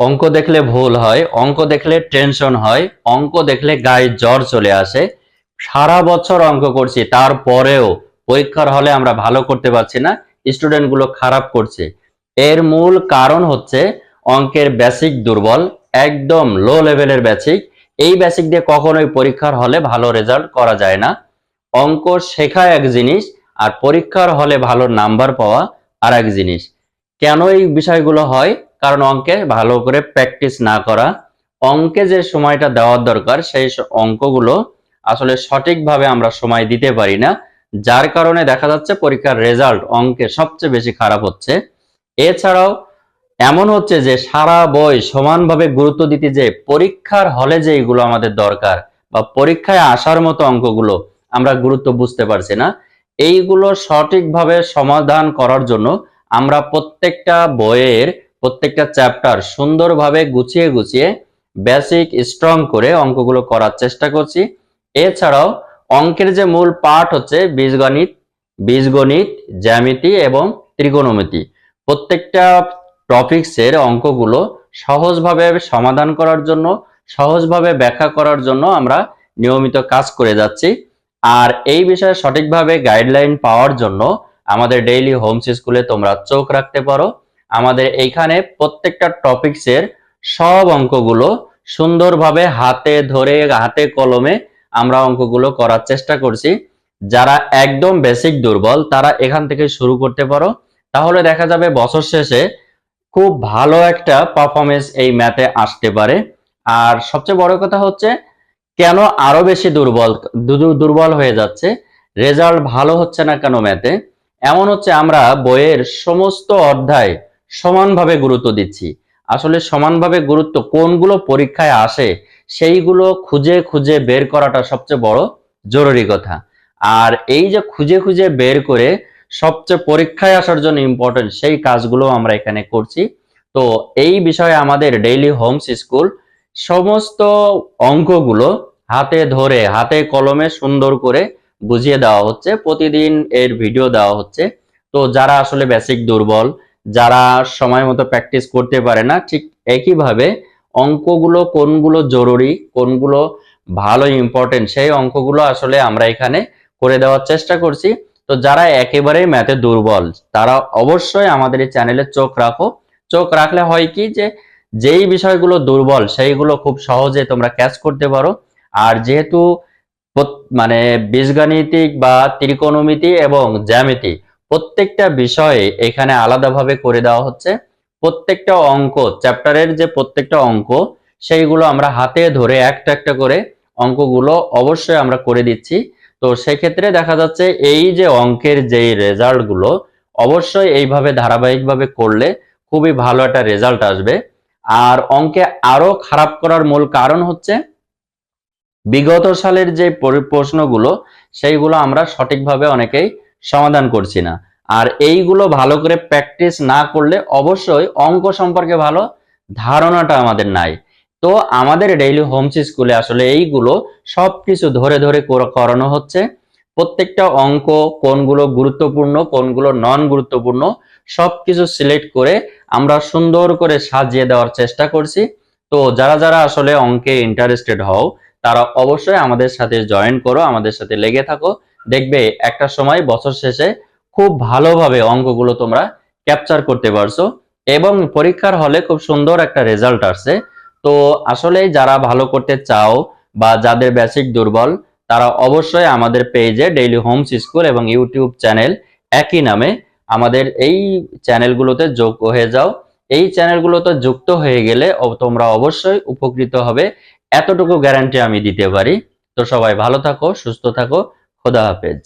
অঙ্ক দেখলে ভুল হয়, অঙ্ক দেখলে টেনশন হয়, অঙ্ক দেখলে গায়ে জ্বর চলে আসে। সারা বছর অঙ্ক করছি, তারপরেও পরীক্ষার হলে আমরা ভালো করতে পারছি না স্টুডেন্টগুলো খারাপ করছে। এর মূল কারণ হচ্ছে অঙ্কের বেসিক দুর্বল, একদম লো লেভেলের বেসিক এই বেসিক দিয়ে কখনোই পরীক্ষার হলে ভালো রেজাল্ট করা যায় না। অঙ্ক শেখা এক জিনিস, আর পরীক্ষার হলে ভালো নাম্বার পাওয়া আর এক জিনিস। কেন এই বিষয়গুলো হয়? কারণ অঙ্কে ভালো করে প্র্যাকটিস না করা, অঙ্কে যে সময়টা দেওয়ার দরকার, সেই অঙ্কগুলো আসলে সঠিকভাবে আমরা সময় দিতে পারি না। যার কারণে দেখা যাচ্ছে পরীক্ষার রেজাল্ট অঙ্কে সবচেয়ে বেশি খারাপ হচ্ছে। এছাড়াও এমন হচ্ছে যে সারা বই সমানভাবে গুরুত্ব দিতে যে পরীক্ষার হলে যে এগুলো আমাদের দরকার বা পরীক্ষায় আসার মতো অঙ্কগুলো আমরা গুরুত্ব বুঝতে পারছি না, এইগুলো সঠিকভাবে সমাধান করার জন্য আমরা প্রত্যেকটা বইয়ের প্রত্যেকটা চ্যাপ্টার সুন্দরভাবে গুছিয়ে গুছিয়ে বেসিক স্ট্রং করে অঙ্কগুলো করার চেষ্টা করছি। এছাড়াও অঙ্কের যে মূল পার্ট হচ্ছে বীজগণিত বীজগণিত, জ্যামিতি এবং ত্রিকোণমিতি। প্রত্যেকটা টপিকসের অঙ্কগুলো সহজভাবে সমাধান করার জন্য, সহজভাবে ব্যাখ্যা করার জন্য আমরা নিয়মিত কাজ করে যাচ্ছি। আর এই বিষয়ে সঠিকভাবে গাইডলাইন পাওয়ার জন্য আমাদের ডেইলি হোমস স্কুলে তোমরা চোখ রাখতে পারো। আমাদের এইখানে প্রত্যেকটা টপিকসের সব অঙ্কগুলো সুন্দরভাবে হাতে ধরে, হাতে কলমে আমরা অঙ্কগুলো করার চেষ্টা করছি। যারা একদম বেসিক দুর্বল, তারা এখান থেকে শুরু করতে পারো। তাহলে দেখা যাবে বছর শেষে খুব ভালো একটা পারফরমেন্স এই ম্যাথে আসতে পারে। আর সবচেয়ে বড় কথা হচ্ছে, কেন আরও বেশি দুর্বল দুর্বল হয়ে যাচ্ছে? রেজাল্ট ভালো হচ্ছে না কেন ম্যাথে এমন হচ্ছে আমরা বইয়ের সমস্ত অধ্যায় সমানভাবে গুরুত্ব দিচ্ছি। আসলে সমানভাবে গুরুত্ব কোনগুলো পরীক্ষায় আসে, সেইগুলো খুঁজে খুঁজে বের করাটা সবচেয়ে বড় জরুরি কথা। আর এই যে খুঁজে খুঁজে বের করে সবচেয়ে পরীক্ষায় আসার জন্য ইম্পর্টেন্ট সেই কাজগুলো আমরা এখানে করছি। তো এই বিষয়ে আমাদের ডেইলি হোমস স্কুল সমস্ত অঙ্কগুলো হাতে ধরে, হাতে কলমে সুন্দর করে বুঝিয়ে দেওয়া হচ্ছে। প্রতিদিন এর ভিডিও দেওয়া হচ্ছে। তো যারা আসলে বেসিক দুর্বল যারা সময় মতো প্র্যাকটিস করতে পারে না, ঠিক একইভাবে অঙ্কগুলো কোনগুলো জরুরি, কোনগুলো ভালো ইম্পর্টেন্ট সেই অঙ্কগুলো আসলে আমরা এখানে করে দেওয়ার চেষ্টা করছি। তো যারা একেবারেই ম্যাথে দুর্বল, তারা অবশ্যই আমাদের এই চ্যানেলে চোখ রাখো। চোখ রাখলে হয় কি যে, যেই বিষয়গুলো দুর্বল, সেইগুলো খুব সহজে তোমরা ক্যাচ করতে পারো। আর যেহেতু মানে বীজগাণিতিক বা ত্রিকোণমিতি এবং জ্যামিতি প্রত্যেকটা বিষয়ে এখানে আলাদাভাবে করে দেওয়া হচ্ছে। প্রত্যেকটা অঙ্ক, চ্যাপ্টারের যে প্রত্যেকটা অঙ্ক, সেইগুলো আমরা হাতে ধরে একটা একটা করে অঙ্কগুলো অবশ্যই আমরা করে দিচ্ছি। তো সেক্ষেত্রে দেখা যাচ্ছে এই যে অঙ্কের যেই রেজাল্টগুলো অবশ্যই এইভাবে ধারাবাহিকভাবে করলে খুবই ভালো একটা রেজাল্ট আসবে। আর অঙ্কে আরও খারাপ করার মূল কারণ হচ্ছে, বিগত সালের যে প্রশ্নগুলো সেইগুলো আমরা সঠিকভাবে অনেকেই সমাধান করছি না। আর এইগুলো ভালো করে প্র্যাকটিস না করলে অবশ্যই অঙ্ক সম্পর্কে ভালো ধারণাটা আমাদের নাই। তো আমাদের ডেইলি হোমস স্কুলে আসলে এইগুলো সবকিছু ধরে ধরে কর- করানো হচ্ছে। প্রত্যেকটা অঙ্ক কোনগুলো গুরুত্বপূর্ণ, কোনগুলো নন গুরুত্বপূর্ণ সবকিছু সিলেক্ট করে আমরা সুন্দর করে সাজিয়ে দেওয়ার চেষ্টা করছি। তো যারা যারা আসলে অঙ্কে ইন্টারেস্টেড হও, তারা অবশ্যই আমাদের সাথে জয়েন করো, আমাদের সাথে লেগে থাকো। দেখবে একটা সময় বছর শেষে খুব ভালোভাবে অঙ্কগুলো তোমরা ক্যাপচার করতে পারছ এবং পরীক্ষার হলে খুব সুন্দর একটা রেজাল্ট আসছে। তো আসলে যারা ভালো করতে চাও বা যাদের বেসিক দুর্বল, তারা অবশ্যই আমাদের পেজে ডেইলি হোমস স্কুল এবং ইউটিউব চ্যানেল একই নামে আমাদের এই চ্যানেলগুলোতে যোগ হয়ে যাও। এই চ্যানেলগুলোতে যুক্ত হয়ে গেলে তোমরা অবশ্যই উপকৃত হবে। এতটুকু গ্যারান্টি আমি দিতে পারি। তো সবাই ভালো থাকো, সুস্থ থাকো। খোদা হাফেজ।